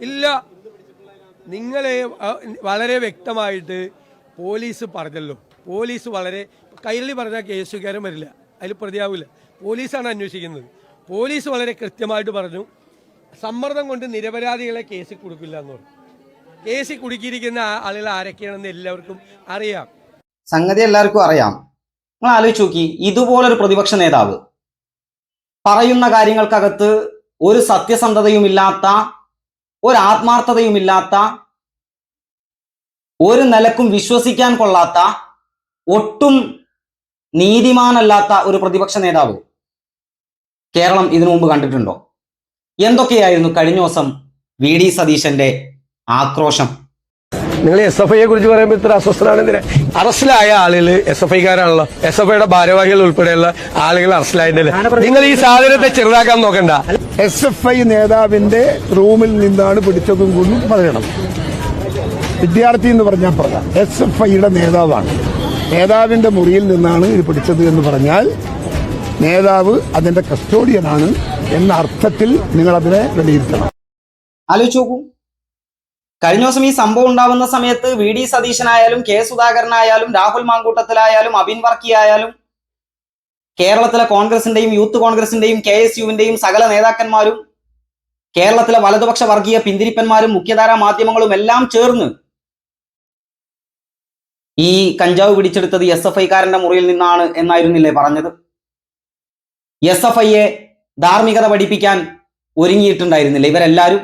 ഇല്ല. നിങ്ങളെ വളരെ വ്യക്തമായിട്ട് പോലീസ് പറഞ്ഞല്ലോ. പോലീസ് വളരെ കൈരളി പറഞ്ഞാൽ കേസുകാരൻ വരില്ല. അതിൽ പ്രതിയാവില്ല. പോലീസാണ് അന്വേഷിക്കുന്നത്. പോലീസ് വളരെ കൃത്യമായിട്ട് പറഞ്ഞു സമ്മർദ്ദം കൊണ്ട് നിരപരാധികളെ കേസിൽ കൊടുക്കില്ല എന്ന് പറഞ്ഞു. കേസിൽ കുടുക്കിയിരിക്കുന്ന ആളുകൾ ആരൊക്കെയാണെന്ന് എല്ലാവർക്കും അറിയാം. സംഗതി എല്ലാവർക്കും അറിയാം. നിങ്ങൾ ആലോചിച്ച് നോക്കി ഇതുപോലൊരു പ്രതിപക്ഷ നേതാവ് പറയുന്ന കാര്യങ്ങൾക്കകത്ത് ഒരു സത്യസന്ധതയുമില്ലാത്ത ഒരു ആത്മാർത്ഥതയുമില്ലാത്ത ഒരു നിലക്കും വിശ്വസിക്കാൻ കൊള്ളാത്ത ഒട്ടും നീതിമാനല്ലാത്ത ഒരു പ്രതിപക്ഷ നേതാവ് കേരളം ഇതിനു മുമ്പ് കണ്ടിട്ടുണ്ടോ? എന്തൊക്കെയായിരുന്നു കഴിഞ്ഞ ദിവസം വി ഡി സതീശന്റെ ആക്രോശം? നിങ്ങൾ എസ് എഫ് ഐയെ കുറിച്ച് പറയുമ്പോൾ ഇത്ര അസ്വസ്ഥനാണ് എന്തിനാ അറസ്റ്റിലായ ആളുകൾ എസ് എഫ് ഐക്കാരാണല്ലോ. എസ് എഫ് ഐയുടെ ഭാരവാഹികൾ ഉൾപ്പെടെയുള്ള ആളുകൾ അറസ്റ്റിലായിട്ടില്ല നിങ്ങൾ ഈ സാധനത്തെ ചെറുതാക്കാൻ നോക്കണ്ട. എസ് എഫ് ഐ നേതാവിന്റെ റൂമിൽ നിന്നാണ് പിടിച്ചതും കൊണ്ടും പറയണം. വിദ്യാർത്ഥി എന്ന് പറഞ്ഞാൽ പറയാം എസ് എഫ് ഐയുടെ നേതാവാണ്. നേതാവിന്റെ മുറിയിൽ നിന്നാണ് ഇത് പിടിച്ചത് എന്ന് പറഞ്ഞാൽ നേതാവ് അതിന്റെ കസ്റ്റോഡിയനാണ് എന്ന അർത്ഥത്തിൽ നിങ്ങൾ അതിനെ വിലയിരുത്തണം ആലോചിച്ച് നോക്കൂ. കഴിഞ്ഞ ദിവസം ഈ സംഭവം ഉണ്ടാവുന്ന സമയത്ത് വി ഡി സതീശനായാലും കെ സുധാകരനായാലും രാഹുൽ മാങ്കൂട്ടത്തിലായാലും അബിൻ വർക്കി ആയാലും കേരളത്തിലെ കോൺഗ്രസിന്റെയും യൂത്ത് കോൺഗ്രസിന്റെയും കെ എസ് യുവിന്റെയും സകല നേതാക്കന്മാരും കേരളത്തിലെ വലതുപക്ഷ വർഗീയ പിന്തിരിപ്പന്മാരും മുഖ്യധാരാ മാധ്യമങ്ങളും എല്ലാം ചേർന്ന് ഈ കഞ്ചാവ് പിടിച്ചെടുത്തത് എസ് എഫ് ഐക്കാരന്റെ മുറിയിൽ നിന്നാണ് എന്നായിരുന്നില്ലേ പറഞ്ഞത്? എസ് എഫ് ഐയെ ധാർമ്മികത പഠിപ്പിക്കാൻ ഒരുങ്ങിയിട്ടുണ്ടായിരുന്നില്ല? ഇവരെല്ലാരും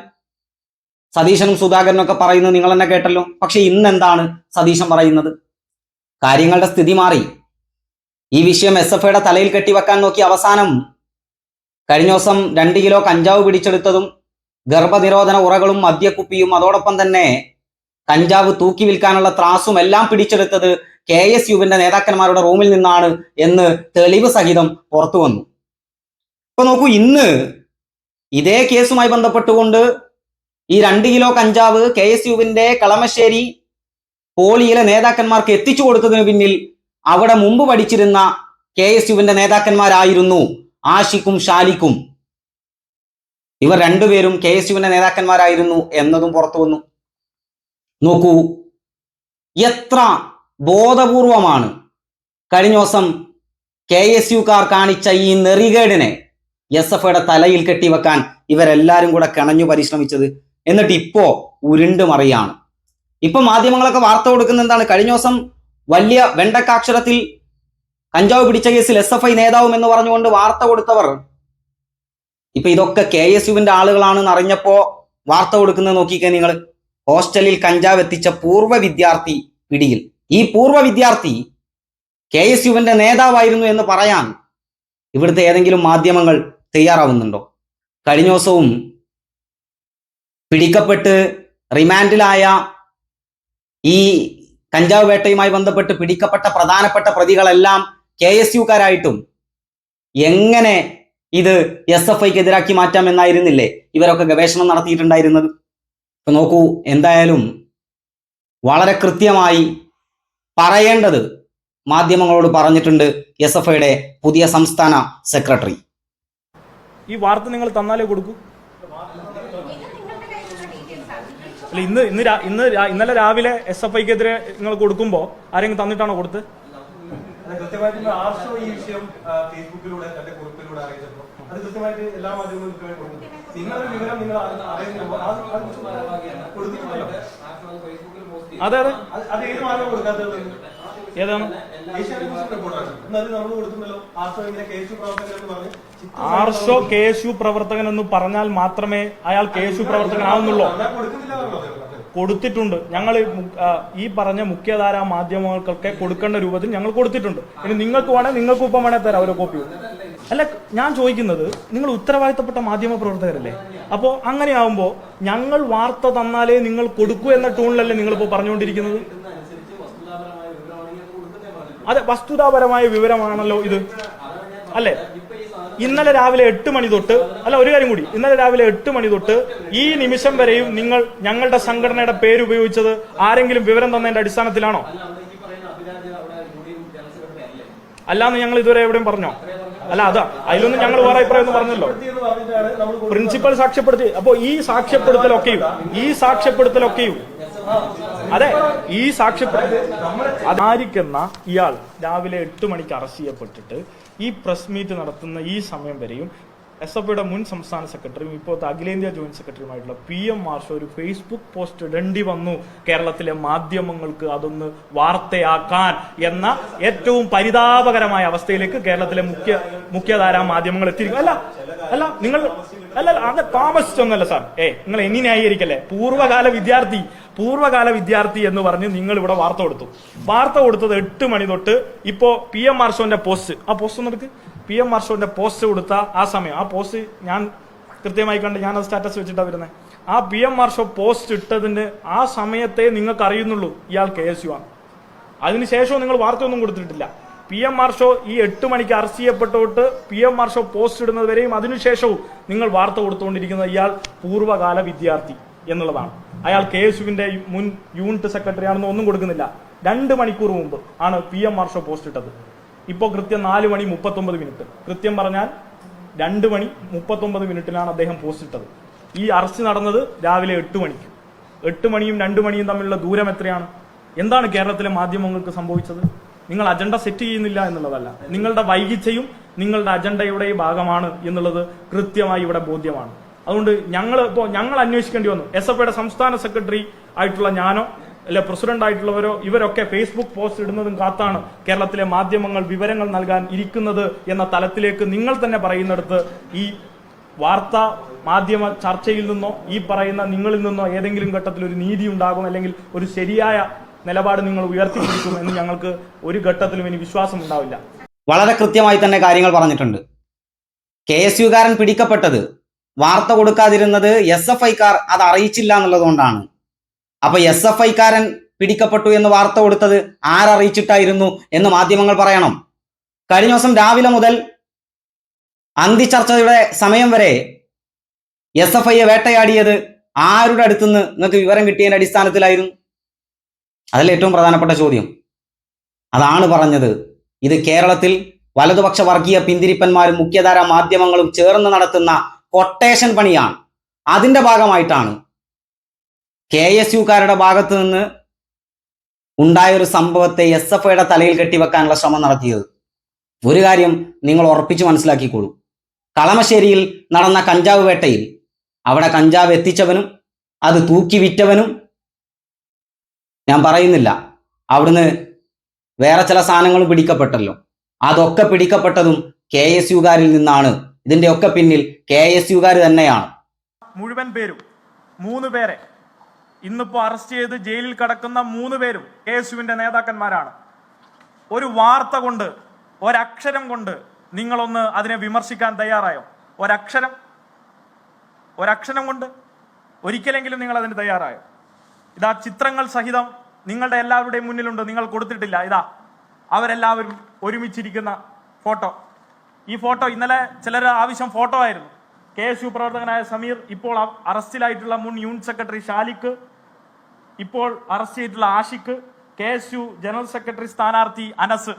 സതീശനും സുധാകരനും ഒക്കെ പറയുന്നത് നിങ്ങൾ തന്നെ കേട്ടല്ലോ. പക്ഷെ ഇന്ന് എന്താണ് സതീശൻ പറയുന്നത്? കാര്യങ്ങളുടെ സ്ഥിതി മാറി. ഈ വിഷയം എസ് എഫ് ഐയുടെ തലയിൽ കെട്ടിവെക്കാൻ നോക്കി അവസാനം കഴിഞ്ഞ ദിവസം രണ്ട് കിലോ കഞ്ചാവ് പിടിച്ചെടുത്തതും ഗർഭനിരോധന ഉറകളും മദ്യക്കുപ്പിയും അതോടൊപ്പം തന്നെ കഞ്ചാവ് തൂക്കി വിൽക്കാനുള്ള ത്രാസും എല്ലാം പിടിച്ചെടുത്തത് കെ എസ് യുവിന്റെ നേതാക്കന്മാരുടെ റൂമിൽ നിന്നാണ് എന്ന് തെളിവ് സഹിതം പുറത്തു വന്നു ഇപ്പൊ നോക്കൂ ഇന്ന് ഇതേ കേസുമായി ബന്ധപ്പെട്ടുകൊണ്ട് ഈ രണ്ട് കിലോ കഞ്ചാവ് കെ എസ് യുവിന്റെ കളമശ്ശേരി പോളിയിലെ നേതാക്കന്മാർക്ക് എത്തിച്ചു കൊടുത്തതിന് പിന്നിൽ അവിടെ മുമ്പ് പഠിച്ചിരുന്ന കെ എസ് യുവിന്റെ നേതാക്കന്മാരായിരുന്നു ആഷിക്കും ഷാലിക്കും ഇവർ രണ്ടുപേരും കെ എസ് യുവിന്റെ നേതാക്കന്മാരായിരുന്നു എന്നതും പുറത്തു വന്നു. നോക്കൂ എത്ര ബോധപൂർവമാണ് കഴിഞ്ഞ ദിവസം കെ എസ് യുക്കാർ കാണിച്ച ഈ നെറികേടിനെ എസ് എഫ് ഐയുടെ തലയിൽ കെട്ടിവെക്കാൻ ഇവരെല്ലാരും കൂടെ കിണഞ്ഞു പരിശ്രമിച്ചത്. എന്നിട്ട് ഇപ്പോ ഉരുണ്ട് മറിയാണ്. ഇപ്പൊ മാധ്യമങ്ങളൊക്കെ വാർത്ത കൊടുക്കുന്ന എന്താണ്? കഴിഞ്ഞ ദിവസം വലിയ വെണ്ടക്കാക്ഷരത്തിൽ കഞ്ചാവ് പിടിച്ച കേസിൽ എസ് എഫ് ഐ നേതാവും എന്ന് പറഞ്ഞുകൊണ്ട് വാർത്ത കൊടുത്തവർ. ഇപ്പൊ ഇതൊക്കെ കെ എസ് യുവിന്റെ ആളുകളാണെന്ന് അറിഞ്ഞപ്പോ വാർത്ത കൊടുക്കുന്നത് നോക്കിക്കേ നിങ്ങൾ ഹോസ്റ്റലിൽ കഞ്ചാവ് എത്തിച്ച പൂർവ വിദ്യാർത്ഥി പിടിയിൽ. ഈ പൂർവ വിദ്യാർത്ഥി കെ എസ് യുവിന്റെ നേതാവായിരുന്നു എന്ന് പറയാൻ ഇവിടുത്തെ ഏതെങ്കിലും മാധ്യമങ്ങൾ തയ്യാറാവുന്നുണ്ടോ? കഴിഞ്ഞ ദിവസവും പിടിക്കപ്പെട്ട് റിമാൻഡിലായ ഈ കഞ്ചാവ് വേട്ടയുമായി ബന്ധപ്പെട്ട് പിടിക്കപ്പെട്ട പ്രധാനപ്പെട്ട പ്രതികളെല്ലാം കെ എസ് യുക്കാരായിട്ടും എങ്ങനെ ഇത് എസ് എഫ് ഐക്ക് എതിരാക്കി മാറ്റാം എന്നായിരുന്നില്ലേ ഇവരൊക്കെ ഗവേഷണം നടത്തിയിട്ടുണ്ടായിരുന്നത്. ഇപ്പൊ നോക്കൂ എന്തായാലും വളരെ കൃത്യമായി പറയേണ്ടത് മാധ്യമങ്ങളോട് പറഞ്ഞിട്ടുണ്ട് എസ് എഫ് ഐയുടെ പുതിയ സംസ്ഥാന സെക്രട്ടറി. ഈ വാർത്ത നിങ്ങൾ തന്നാലേ കൊടുക്കൂ. അല്ല ഇന്ന് ഇന്ന് ഇന്ന് ഇന്നലെ രാവിലെ എസ് എഫ് ഐക്കെതിരെ നിങ്ങൾ കൊടുക്കുമ്പോൾ ആരെങ്കിലും തന്നിട്ടാണോ കൊടുത്ത് അതെ അതെ ഈ വിഷയം ആ, ഫേസ്ബുക്കിലൂടെ തന്റെ കുറിപ്പിലൂടെ അറിയിച്ചപ്പോൾ അത് കൃത്യമായിട്ട് എല്ലാ മാധ്യമങ്ങളും കൃത്യമായി കൊടുക്കുന്നു വിവരം നിങ്ങൾ അറിയുന്ന- അറിയുന്നുണ്ടോ? അത് ഏതാണ്? ആർഷോ കേശു പ്രവർത്തകൻ എന്ന് പറഞ്ഞാൽ മാത്രമേ അയാൾ കേശു പ്രവർത്തകനാവുന്നുള്ളൂ കൊടുത്തിട്ടുണ്ട്. ഞങ്ങൾ ഈ പറഞ്ഞ മുഖ്യധാര മാധ്യമങ്ങൾക്കൊക്കെ കൊടുക്കേണ്ട രൂപത്തിൽ ഞങ്ങൾ കൊടുത്തിട്ടുണ്ട്. ഇനി നിങ്ങൾക്ക് വേണേൽ നിങ്ങൾക്ക് ഒപ്പം വേണേ തരാം ഓരോ കോപ്പി അല്ല ഞാൻ ചോദിക്കുന്നത് നിങ്ങൾ ഉത്തരവാദിത്തപ്പെട്ട മാധ്യമ പ്രവർത്തകരല്ലേ? അപ്പോൾ അങ്ങനെയാവുമ്പോൾ ഞങ്ങൾ വാർത്ത തന്നാലേ നിങ്ങൾ കൊടുക്കൂ എന്ന ടൂണിലല്ലേ നിങ്ങൾ ഇപ്പോൾ പറഞ്ഞുകൊണ്ടിരിക്കുന്നത്? അതെ വസ്തുതാപരമായ വിവരമാണല്ലോ ഇത്. അല്ലേ? ഇന്നലെ രാവിലെ എട്ട് മണി തൊട്ട് അല്ല ഒരു കാര്യം കൂടി. ഇന്നലെ രാവിലെ എട്ട് മണി തൊട്ട് ഈ നിമിഷം വരെയും നിങ്ങൾ ഞങ്ങളുടെ സംഘടനയുടെ പേര് ഉപയോഗിച്ചത് ആരെങ്കിലും വിവരം തന്നതിന്റെ അടിസ്ഥാനത്തിലാണോ? അല്ലാന്ന് ഞങ്ങൾ ഇതുവരെ എവിടെയും പറഞ്ഞോ? അല്ല അതാ അതിലൊന്നും ഞങ്ങൾ വേറെ അഭിപ്രായം പറഞ്ഞല്ലോ പ്രിൻസിപ്പൽ സാക്ഷ്യപ്പെടുത്തി അപ്പോ ഈ സാക്ഷ്യപ്പെടുത്തലൊക്കെയും ഈ സാക്ഷ്യപ്പെടുത്തലൊക്കെയും അതെ ഈ സാക്ഷ്യ അതായിരിക്കുന്ന ഇയാൾ രാവിലെ എട്ട് മണിക്ക് അറസ്റ്റ് ചെയ്യപ്പെട്ടിട്ട് ഈ പ്രസ് മീറ്റ് നടത്തുന്ന ഈ സമയം വരെയും എസ് എഫ് ഐയുടെ മുൻ സംസ്ഥാന സെക്രട്ടറിയും ഇപ്പോഴത്തെ അഖിലേന്ത്യാ ജോയിന്റ് സെക്രട്ടറിയുമായിട്ടുള്ള പി എം മാർഷോ ഒരു ഫേസ്ബുക്ക് പോസ്റ്റ് ഇടേണ്ടി വന്നു. കേരളത്തിലെ മാധ്യമങ്ങൾക്ക് അതൊന്ന് വാർത്തയാക്കാൻ എന്ന ഏറ്റവും പരിതാപകരമായ അവസ്ഥയിലേക്ക് കേരളത്തിലെ മുഖ്യ മുഖ്യധാരാ മാധ്യമങ്ങൾ എത്തിയിരിക്കും അല്ല അല്ല നിങ്ങൾ അല്ല അങ്ങ് താമസിച്ചൊന്നല്ല സാർ. ഏ നിങ്ങൾ എനി ന്യായീകരിക്കല്ലേ? പൂർവകാല വിദ്യാർത്ഥി പൂർവകാല വിദ്യാർത്ഥി എന്ന് പറഞ്ഞ് നിങ്ങൾ ഇവിടെ വാർത്ത കൊടുത്തു. വാർത്ത കൊടുത്തത് എട്ട് മണി തൊട്ട് ഇപ്പോ പി എം മാർഷോന്റെ പോസ്റ്റ്. ആ പോസ്റ്റ് ഒന്ന് എടുക്ക്. പി എം മാർഷോന്റെ പോസ്റ്റ് കൊടുത്ത ആ സമയം. ആ പോസ്റ്റ് ഞാൻ കൃത്യമായി കണ്ട് ഞാൻ അത് സ്റ്റാറ്റസ് വെച്ചിട്ടാ വരുന്നത് ആ പി എം മാർഷോ പോസ്റ്റ് ഇട്ടതിന് ആ സമയത്തെ നിങ്ങൾക്ക് അറിയുന്നുള്ളൂ ഇയാൾ കെ എസ് യു ആണ്. അതിനുശേഷവും നിങ്ങൾ വാർത്തയൊന്നും കൊടുത്തിട്ടില്ല. പി എം മാർഷോ ഈ എട്ട് മണിക്ക് അറസ്റ്റ് ചെയ്യപ്പെട്ടോട്ട് പി എം മാർഷോ പോസ്റ്റ് ഇടുന്നത് വരെയും അതിനുശേഷവും നിങ്ങൾ വാർത്ത കൊടുത്തുകൊണ്ടിരിക്കുന്ന ഇയാൾ പൂർവകാല വിദ്യാർത്ഥി എന്നുള്ളതാണ്. അയാൾ കെ എസ് യുവിന്റെ മുൻ യൂണിറ്റ് സെക്രട്ടറി ആണെന്ന് ഒന്നും കൊടുക്കുന്നില്ല. രണ്ട് മണിക്കൂർ മുമ്പ് ആണ് പി എം മാർഷോ പോസ്റ്റ് ഇട്ടത്. ഇപ്പോൾ കൃത്യം നാല് മണി മുപ്പത്തൊമ്പത് മിനിറ്റ്. കൃത്യം പറഞ്ഞാൽ രണ്ട് മണി മുപ്പത്തൊമ്പത് മിനിറ്റിലാണ് അദ്ദേഹം പോസ്റ്റ് ഇട്ടത്. ഈ അറസ്റ്റ് നടന്നത് രാവിലെ എട്ട് മണിക്ക്. എട്ട് മണിയും രണ്ട് മണിയും തമ്മിലുള്ള ദൂരം എത്രയാണ്? എന്താണ് കേരളത്തിലെ മാധ്യമങ്ങൾക്ക് സംഭവിച്ചത്? നിങ്ങൾ അജണ്ട സെറ്റ് ചെയ്യുന്നില്ല എന്നുള്ളതല്ല. നിങ്ങളുടെ വൈകിച്ചയും നിങ്ങളുടെ അജണ്ടയുടെ ഭാഗമാണ് എന്നുള്ളത് കൃത്യമായി ഇവിടെ ബോധ്യമാണ്. അതുകൊണ്ട് ഞങ്ങൾ ഇപ്പോൾ ഞങ്ങൾ അന്വേഷിക്കേണ്ടി വന്നു. എസ് എഫ് സംസ്ഥാന സെക്രട്ടറി ആയിട്ടുള്ള ഞാനോ അല്ലെ പ്രസിഡന്റ് ആയിട്ടുള്ളവരോ ഇവരൊക്കെ ഫേസ്ബുക്ക് പോസ്റ്റ് ഇടുന്നതും കാത്താണ് കേരളത്തിലെ മാധ്യമങ്ങൾ വിവരങ്ങൾ നൽകാൻ ഇരിക്കുന്നത് എന്ന തലത്തിലേക്ക് നിങ്ങൾ തന്നെ പറയുന്നിടത്ത് ഈ വാർത്ത മാധ്യമ ചർച്ചയിൽ നിന്നോ ഈ പറയുന്ന നിങ്ങളിൽ നിന്നോ ഏതെങ്കിലും ഘട്ടത്തിൽ ഒരു നീതി ഉണ്ടാകും അല്ലെങ്കിൽ ഒരു ശരിയായ നിലപാട് നിങ്ങൾ ഉയർത്തിപ്പിടിക്കും എന്ന് ഞങ്ങൾക്ക് ഒരു ഘട്ടത്തിലും ഇനി വിശ്വാസം ഉണ്ടാവില്ല. വളരെ കൃത്യമായി തന്നെ കാര്യങ്ങൾ പറഞ്ഞിട്ടുണ്ട്. കെ എസ് യുകാരൻ പിടിക്കപ്പെട്ടത് വാർത്ത കൊടുക്കാതിരുന്നത് എസ് എഫ് ഐക്കാർ അത് അറിയിച്ചില്ല എന്നുള്ളതുകൊണ്ടാണ്. അപ്പൊ എസ് എഫ് ഐക്കാരൻ പിടിക്കപ്പെട്ടു എന്ന് വാർത്ത കൊടുത്തത് ആരറിയിച്ചിട്ടായിരുന്നു എന്ന് മാധ്യമങ്ങൾ പറയണം. കഴിഞ്ഞ ദിവസം രാവിലെ മുതൽ അന്തി ചർച്ചയുടെ സമയം വരെ എസ് എഫ് ഐയെ വേട്ടയാടിയത് ആരുടെ അടുത്തുനിന്ന് നിങ്ങൾക്ക് വിവരം കിട്ടിയതിന്റെ അടിസ്ഥാനത്തിലായിരുന്നു. അതല്ല ഏറ്റവും പ്രധാനപ്പെട്ട ചോദ്യം. അതാണ് പറഞ്ഞത്. ഇത് കേരളത്തിൽ വലതുപക്ഷ വർഗീയ പിന്തിരിപ്പന്മാരും മുഖ്യധാര മാധ്യമങ്ങളും ചേർന്ന് നടത്തുന്ന കൊട്ടേഷൻ പണിയാണ്. അതിന്റെ ഭാഗമായിട്ടാണ് കെ എസ് യുക്കാരുടെ ഭാഗത്ത് നിന്ന് ഉണ്ടായ ഒരു സംഭവത്തെ എസ് എഫ് ഐയുടെ തലയിൽ കെട്ടിവെക്കാനുള്ള ശ്രമം നടത്തിയത്. ഒരു കാര്യം നിങ്ങൾ ഉറപ്പിച്ച് മനസ്സിലാക്കിക്കോളൂ. കളമശ്ശേരിയിൽ നടന്ന കഞ്ചാവ് വേട്ടയിൽ അവിടെ കഞ്ചാവ് എത്തിച്ചവനും അത് തൂക്കി വിറ്റവനും ഞാൻ പറയുന്നില്ല. അവിടുന്ന് വേറെ ചില സാധനങ്ങളും പിടിക്കപ്പെട്ടല്ലോ. അതൊക്കെ പിടിക്കപ്പെട്ടതും കെ എസ് യുകാരിൽ നിന്നാണ്. ഇതിന്റെ ഒക്കെ പിന്നിൽ കെ എസ് യുകാർ തന്നെയാണ്. മുഴുവൻ പേരും. മൂന്ന് പേരെ. ഇന്നിപ്പോ അറസ്റ്റ് ചെയ്ത് ജയിലിൽ കിടക്കുന്ന മൂന്ന് പേരും കെ എസ് യുവിന്റെ നേതാക്കന്മാരാണ്. ഒരു വാർത്ത കൊണ്ട് ഒരക്ഷരം കൊണ്ട് നിങ്ങളൊന്ന് അതിനെ വിമർശിക്കാൻ തയ്യാറായോ? ഒരക്ഷരം? ഒരക്ഷരം കൊണ്ട്? ഒരിക്കലെങ്കിലും നിങ്ങൾ അതിന് തയ്യാറായോ? ഇതാ ചിത്രങ്ങൾ സഹിതം നിങ്ങളുടെ എല്ലാവരുടെയും മുന്നിലുണ്ട്. നിങ്ങൾ കൊടുത്തിട്ടില്ല. ഇതാ അവരെല്ലാവരും ഒരുമിച്ചിരിക്കുന്ന ഫോട്ടോ. ഈ ഫോട്ടോ ഇന്നലെ ചിലർ ആവശ്യം ഫോട്ടോ ആയിരുന്നു. കെ എസ് യു പ്രവർത്തകനായ സമീർ ഇപ്പോൾ അറസ്റ്റിലായിട്ടുള്ള മുൻ യൂണിറ്റ് സെക്രട്ടറി ഷാലിക്ക് ഇപ്പോൾ അറസ്റ്റ് ചെയ്തിട്ടുള്ള Ashik K S U general secretary സ്ഥാനാർത്ഥി അനസ്.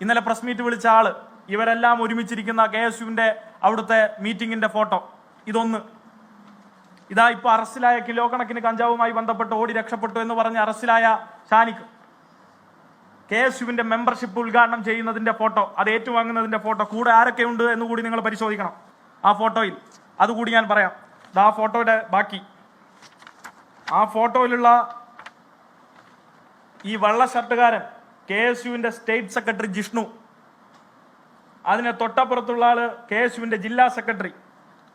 ഇന്നലെ പ്രസ് മീറ്റ് വിളിച്ച ആൾ. ഇവരെല്ലാം ഒരുമിച്ചിരിക്കുന്ന കെ എസ് യുവിന്റെ അവിടുത്തെ മീറ്റിംഗിന്റെ ഫോട്ടോ. ഇതൊന്ന് ഇതാ ഇപ്പൊ അറസ്റ്റിലായ കിലോ കണക്കിന് കഞ്ചാവുമായി ബന്ധപ്പെട്ട് ഓടി രക്ഷപ്പെട്ടു എന്ന് പറഞ്ഞ് അറസ്റ്റിലായ ഷാനിക്ക് കെ എസ് യുവിന്റെ മെമ്പർഷിപ്പ് ഉദ്ഘാടനം ചെയ്യുന്നതിന്റെ ഫോട്ടോ അത് ഏറ്റുവാങ്ങുന്നതിന്റെ ഫോട്ടോ കൂടെ ആരൊക്കെ ഉണ്ട് എന്ന് കൂടി നിങ്ങൾ പരിശോധിക്കണം. ആ ഫോട്ടോയിൽ. അതുകൂടി ഞാൻ പറയാം. ആ ഫോട്ടോയുടെ ബാക്കി. ആ ഫോട്ടോയിലുള്ള ഈ വെള്ള ഷർട്ടുകാരൻ കെ എസ് യുവിന്റെ സ്റ്റേറ്റ് സെക്രട്ടറി ജിഷ്ണു. അതിനെ തൊട്ടപ്പുറത്തുള്ള ആൾ കെ എസ് യുവിന്റെ ജില്ലാ സെക്രട്ടറി.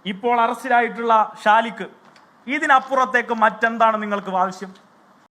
ഇപ്പോൾ അറസ്റ്റിലായിട്ടുള്ള ഷാലിക്ക് ഇതിനപ്പുറത്തേക്ക് മറ്റെന്താണ് നിങ്ങൾക്ക് ആവശ്യം?